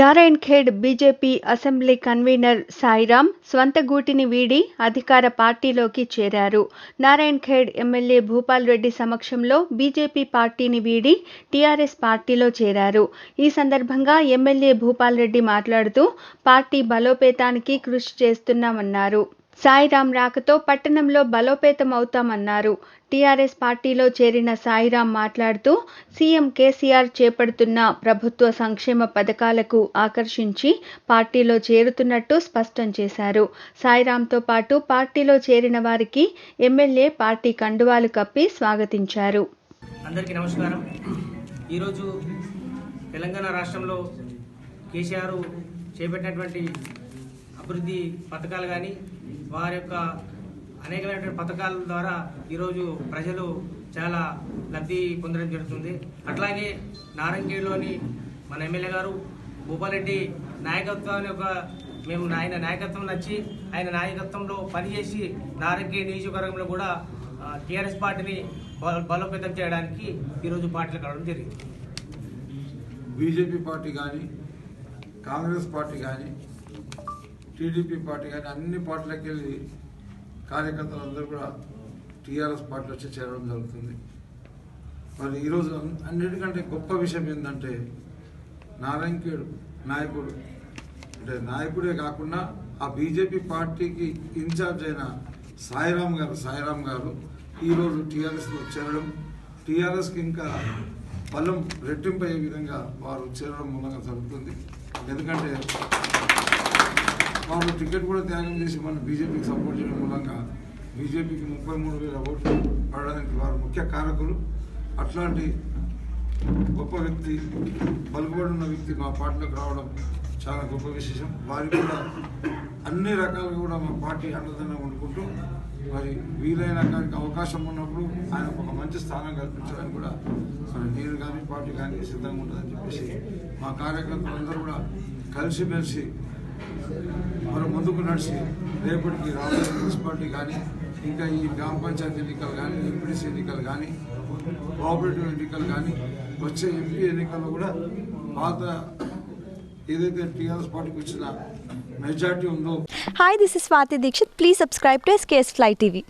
Narayan Khed BJP assembly convenor Sairam స్వంత గూటిని వీడి అధికార పార్టీలోకి చేరారు. నారాయణ్ ఖేడ్ ఎమ్మెల్యే భూపాల్ రెడ్డి సమక్షంలో బీజేపీ పార్టీని వీడి టీఆర్ఎస్ పార్టీలో చేరారు. ఈ సందర్భంగా ఎమ్మెల్యే భూపాల్ రెడ్డి మాట్లాడుతూ పార్టీ బలోపేతానికి కృషి చేస్తున్నామన్నారు. సాయిరాం రాకతో పట్టణంలో బలోపేతం అవుతామన్నారు టీఆర్ఎస్ పార్టీలో చేరిన సాయిరాం మాట్లాడుతూ సీఎం కేసీఆర్ చేపడుతున్న ప్రభుత్వ సంక్షేమ పథకాలకు ఆకర్షించి పార్టీలో చేరుతున్నట్టు స్పష్టం చేశారు. సాయిరాంతో పాటు పార్టీలో చేరిన వారికి ఎమ్మెల్యే పార్టీ కండువాలు కప్పి స్వాగతించారు. అందరికీ నమస్కారం. ఈరోజు తెలంగాణ రాష్ట్రంలో కేసీఆర్ చేపట్టినటువంటి అభివృద్ధి పథకాలు కానీ వారి యొక్క అనేకమైనటువంటి పథకాల ద్వారా ఈరోజు ప్రజలు చాలా లబ్ధి పొందడం జరుగుతుంది. అట్లాగే నారంగేడులోని మన ఎమ్మెల్యే గారు భూపాలరెడ్డి నాయకత్వాన్ని ఒక మేము ఆయన నాయకత్వం నచ్చి ఆయన నాయకత్వంలో పనిచేసి నారంగి నియోజకవర్గంలో కూడా టీఆర్ఎస్ పార్టీని బల- బలోపేతం చేయడానికి ఈరోజు పార్టీలు కలవడం జరిగింది. బీజేపీ పార్టీ కానీ కాంగ్రెస్ పార్టీ కానీ టీడీపీ పార్టీ కానీ అన్ని పార్టీలకు వెళ్ళి కార్యకర్తలందరూ కూడా టీఆర్ఎస్ పార్టీ వచ్చి చేరడం జరుగుతుంది. మరి ఈరోజు అన్నిటికంటే గొప్ప విషయం ఏంటంటే నారాయణకేడు నాయకుడు అంటే నాయకుడే కాకుండా ఆ బీజేపీ పార్టీకి ఇన్ఛార్జ్ అయిన సాయిరామ్ గారు సాయిరామ్ గారు ఈరోజు టీఆర్ఎస్లో చేరడం టీఆర్ఎస్కి ఇంకా బలం రెట్టింపయ్యే విధంగా వారు చేరడం మూలంగా జరుగుతుంది. ఎందుకంటే వారు టికెట్ కూడా త్యాగం చేసి మన బీజేపీకి సపోర్ట్ చేయడం మూలంగా బీజేపీకి ముప్పై మూడు వేల ఓట్లు పడడానికి వారు ముఖ్య కారకులు. అట్లాంటి గొప్ప వ్యక్తి పలుకుబడి ఉన్న వ్యక్తి మా పార్టీలోకి రావడం చాలా గొప్ప విశేషం. వారి కూడా అన్ని రకాలుగా కూడా మా పార్టీ అండదండ వండుకుంటూ మరి వీలైన కాడికి అవకాశం ఉన్నప్పుడు ఆయన ఒక మంచి స్థానం కల్పించడానికి కూడా మరి నేను కానీ పార్టీ కానీ సిద్ధంగా ఉంటుందని చెప్పేసి మా కార్యకర్తలందరూ కూడా కలిసిమెలిసి ముందుకు నడిచి రేపటికి రాబోయే మున్సిపాలిటీ కానీ ఇంకా ఈ గ్రామ పంచాయతీ ఎన్నికలు కానీ ఎంపీడీసీ ఎన్నికలు కానీ కోఆపరేటివ్ ఎన్నికలు కానీ వచ్చే ఎంపీ ఎన్నికల్లో కూడా పాత ఏదైతే టీఆర్ఎస్ పార్టీకి వచ్చిన మెజార్టీ ఉందో hi this is Swathi Dixit please subscribe to SKS fly TV